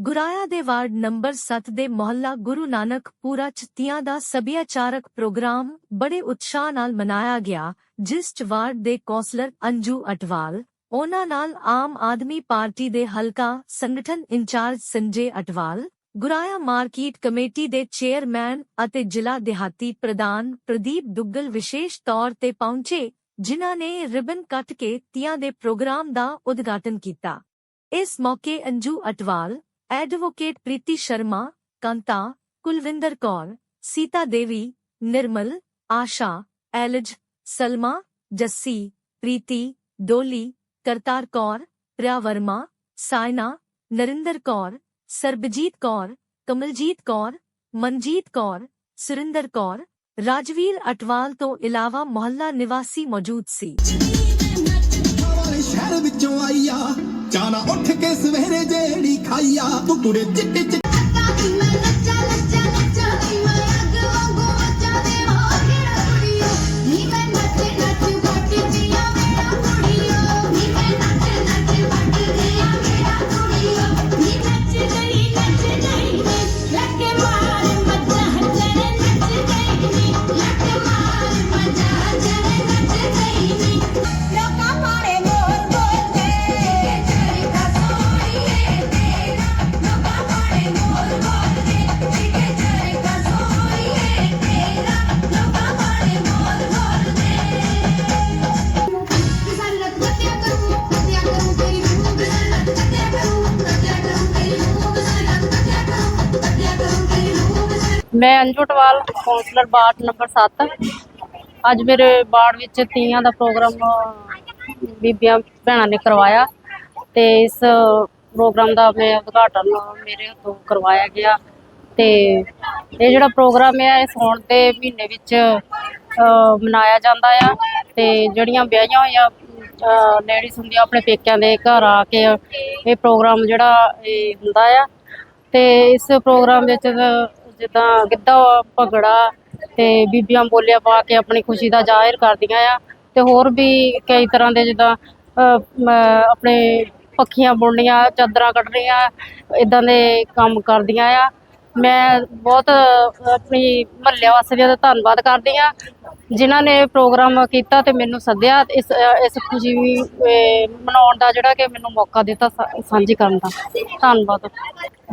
ਗੁਰਾਇਆ ਦੇ ward number 7 ਦੇ ਮੁਹੱਲਾ ਗੁਰੂ ਨਾਨਕ ਪੂਰਾ ਚ ਦਾ ਸੱਭਿਆਚਾਰਕ ਪ੍ਰੋਗਰਾਮ ਬੜੇ ਉਤਸ਼ਾਹ ਨਾਲ ਮਨਾਇਆ ਗਿਆ, ਜਿਸ ਚ ਵਾਰਡ ਦੇ ਕੌਂਸਲਰ ਅੰਜੂ ਅਟਵਾਲ, ਉਹਨਾਂ ਨਾਲ ਆਮ ਆਦਮੀ ਪਾਰਟੀ ਦੇ ਹਲਕਾ ਸੰਗਠਨ incharge Sanjay Atwal, Goraya market committee ਦੇ ਚੇਅਰਮੈਨ ਅਤੇ ਜ਼ਿਲ੍ਹਾ ਦਿਹਾਤੀ ਪ੍ਰਧਾਨ ਪ੍ਰਦੀਪ ਦੁੱਗਲ ਵਿਸ਼ੇਸ਼ ਤੌਰ ਤੇ ਪਹੁੰਚੇ, ਜਿਨ੍ਹਾਂ ਨੇ ਰਿਬਨ ਕੱਟ ਕੇ ਤੀਆਂ ਦੇ ਪ੍ਰੋਗਰਾਮ ਦਾ ਉਦਘਾਟਨ ਕੀਤਾ। ਇਸ ਮੌਕੇ ਅੰਜੂ ਅਟਵਾਲ ਐਡਵੋਕੇਟ ਪ੍ਰੀਤੀ ਸ਼ਰਮਾ ਕੰਤਾ ਕੁਲਵਿੰਦਰ ਕੌਰ ਸੀਤਾ ਦੇਵੀ ਨਿਰਮਲ ਆਸ਼ਾ ਐਲਜ ਸਲਮਾ ਜੱਸੀ ਪ੍ਰੀਤੀ ਡੋਲੀ ਕਰਤਾਰ ਕੌਰ ਪ੍ਰਿਆ ਵਰਮਾ ਸਾਇਨਾ ਨਰਿੰਦਰ ਕੌਰ ਸਰਬਜੀਤ ਕੌਰ ਕਮਲਜੀਤ ਕੌਰ ਮਨਜੀਤ ਕੌਰ ਸੁਰਿੰਦਰ ਕੌਰ ਰਾਜਵੀਰ ਅਟਵਾਲ ਤੋਂ ਇਲਾਵਾ ਮੁਹੱਲਾ ਨਿਵਾਸੀ ਮੌਜੂਦ ਸੀ ਵਾਲੇ ਸ਼ਹਿਰ ਵਿੱਚੋਂ ਆਈਆ ਚਾਣਾ ਉੱਠ ਕੇ ਸਵੇਰੇ ਜਿਹੜੀ ਖਾਈਆ ਤੂੰ ਕੁੜੇ ਚਿੱਟੇ ਮੈਂ Anju Atwal councillor ward number 7 ਅੱਜ ਮੇਰੇ ਵਾਰਡ ਵਿੱਚ ਤੀਆਂ ਦਾ ਪ੍ਰੋਗਰਾਮ ਬੀਬੀਆਂ, ਭੈਣਾਂ ਨੇ ਕਰਵਾਇਆ ਤੇ ਇਸ ਪ੍ਰੋਗਰਾਮ ਦਾ ਮੈਂ ਉਦਘਾਟਨ ਮੇਰੇ ਹੱਥੋਂ ਕਰਵਾਇਆ ਗਿਆ ਤੇ ਇਹ ਜਿਹੜਾ ਪ੍ਰੋਗਰਾਮ ਹੈ ਇਹ ਸਾਉਣ ਦੇ ਮਹੀਨੇ ਵਿੱਚ ਮਨਾਇਆ ਜਾਂਦਾ ਆ ਤੇ ਜਿਹੜੀਆਂ ਵਿਆਹੀਆਂ ਹੋਈਆਂ ਲੇਡੀਜ਼ ਹੁੰਦੀਆਂ ਆਪਣੇ ਪੇਕਿਆਂ ਦੇ ਘਰ ਆ ਕੇ ਇਹ ਪ੍ਰੋਗਰਾਮ ਜਿਹੜਾ ਇਹ ਹੁੰਦਾ ਆ ਤੇ ਇਸ ਪ੍ਰੋਗਰਾਮ ਵਿੱਚ ਜਿੱਦਾਂ ਗਿੱਧਾ, ਭੰਗੜਾ ਤੇ ਬੀਬੀਆਂ ਬੋਲੀਆਂ ਪਾ ਕੇ ਆਪਣੀ ਖੁਸ਼ੀ ਦਾ ਜ਼ਾਹਿਰ ਕਰਦੀਆਂ ਆ ਤੇ ਹੋਰ ਵੀ ਕਈ ਤਰ੍ਹਾਂ ਦੇ ਜਿੱਦਾਂ ਆਪਣੇ ਪੱਖੀਆਂ ਬੁਣਨੀਆਂ, ਚਾਦਰਾਂ ਕੱਢਣੀਆਂ ਇਦਾਂ ਦੇ ਕੰਮ ਕਰਦੀਆਂ ਆ। ਮੈਂ ਬਹੁਤ ਆਪਣੀ ਮਹੱਲੇ ਵਾਸੀਆਂ ਦਾ ਧੰਨਵਾਦ ਕਰਦੀ ਆ, ਜਿਨ੍ਹਾਂ ਨੇ ਪ੍ਰੋਗਰਾਮ ਕੀਤਾ ਤੇ ਮੈਨੂੰ ਸੱਦਿਆ ਇਸ ਇਸ ਖੁਸ਼ੀ ਮਨਾਉਣ ਦਾ ਜਿਹੜਾ ਕਿ ਮੈਨੂੰ ਮੌਕਾ ਦਿੱਤਾ ਸਾਂਝੀ ਕਰਨ ਦਾ। ਧੰਨਵਾਦ।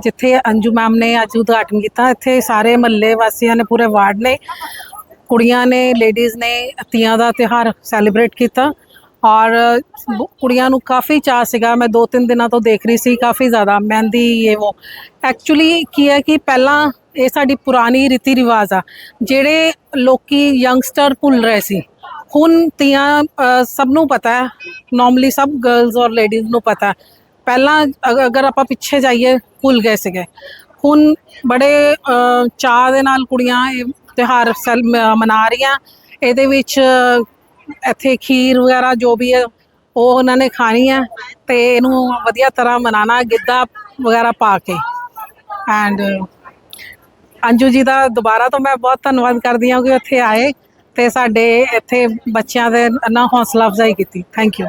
ਜਿੱਥੇ ਅੰਜੂ ਮੈਮ ਨੇ ਅੱਜ ਉਦਘਾਟਨ ਕੀਤਾ, ਇੱਥੇ ਸਾਰੇ ਮਹੱਲੇ ਵਾਸੀਆਂ ਨੇ ਪੂਰੇ ਵਾਰਡ ਨੇ, ਕੁੜੀਆਂ ਨੇ ਲੇਡੀਜ਼ ਨੇ, ਤੀਆਂ ਦਾ ਤਿਉਹਾਰ ਸੈਲੀਬ੍ਰੇਟ ਕੀਤਾ ਔਰ ਕੁੜੀਆਂ ਨੂੰ ਕਾਫੀ ਚਾਅ ਸੀਗਾ, ਮੈਂ ਦੋ ਤਿੰਨ ਦਿਨਾਂ ਤੋਂ ਦੇਖ ਰਹੀ ਸੀ, ਕਾਫੀ ਜ਼ਿਆਦਾ ਮਹਿੰਦੀ, ਇਹ ਉਹ ਐਕਚੁਅਲੀ ਕੀ ਹੈ ਕਿ ਪਹਿਲਾਂ ਇਹ ਸਾਡੀ ਪੁਰਾਣੀ ਰੀਤੀ ਰਿਵਾਜ ਆ, ਜਿਹੜੇ ਲੋਕੀ ਯੰਗਸਟਰ ਭੁੱਲ ਰਹੇ ਸੀ, ਹੁਣ ਤੀਆਂ ਸਭ ਨੂੰ ਪਤਾ ਹੈ ਨਾਰਮਲੀ ਸਭ ਗਰਲਸ ਔਰ ਲੇਡੀਜ਼ ਨੂੰ ਪਤਾ ਪਹਿਲਾਂ ਅਗਰ ਆਪਾਂ ਪਿੱਛੇ ਜਾਈਏ ਭੁੱਲ ਗਏ ਸੀਗੇ। ਹੁਣ ਬੜੇ ਅ, ਚਾਅ ਦੇ ਨਾਲ ਕੁੜੀਆਂ ਇਹ ਤਿਉਹਾਰ ਸੈਲ ਮਨਾ ਰਹੀਆਂ। ਇਹਦੇ ਵਿੱਚ ਇੱਥੇ ਖੀਰ ਵਗੈਰਾ ਜੋ ਵੀ ਹੈ ਉਹ ਉਹਨਾਂ ਨੇ ਖਾਣੀ ਹੈ ਤੇ ਇਹਨੂੰ ਵਧੀਆ ਤਰ੍ਹਾਂ ਮਨਾਣਾ ਗਿੱਧਾ ਵਗੈਰਾ ਪਾ ਕੇ। ਐਂਡ ਅੰਜੂ ਜੀ ਦਾ ਦੁਬਾਰਾ ਤੋਂ ਮੈਂ ਬਹੁਤ ਧੰਨਵਾਦ ਕਰਦੀ ਹਾਂ ਕਿ ਇੱਥੇ ਆਏ ਤੇ ਸਾਡੇ ਇੱਥੇ ਬੱਚਿਆਂ ਦੇ ਨਾ ਹੌਸਲਾ ਅਫਜ਼ਾਈ ਕੀਤੀ। Thank you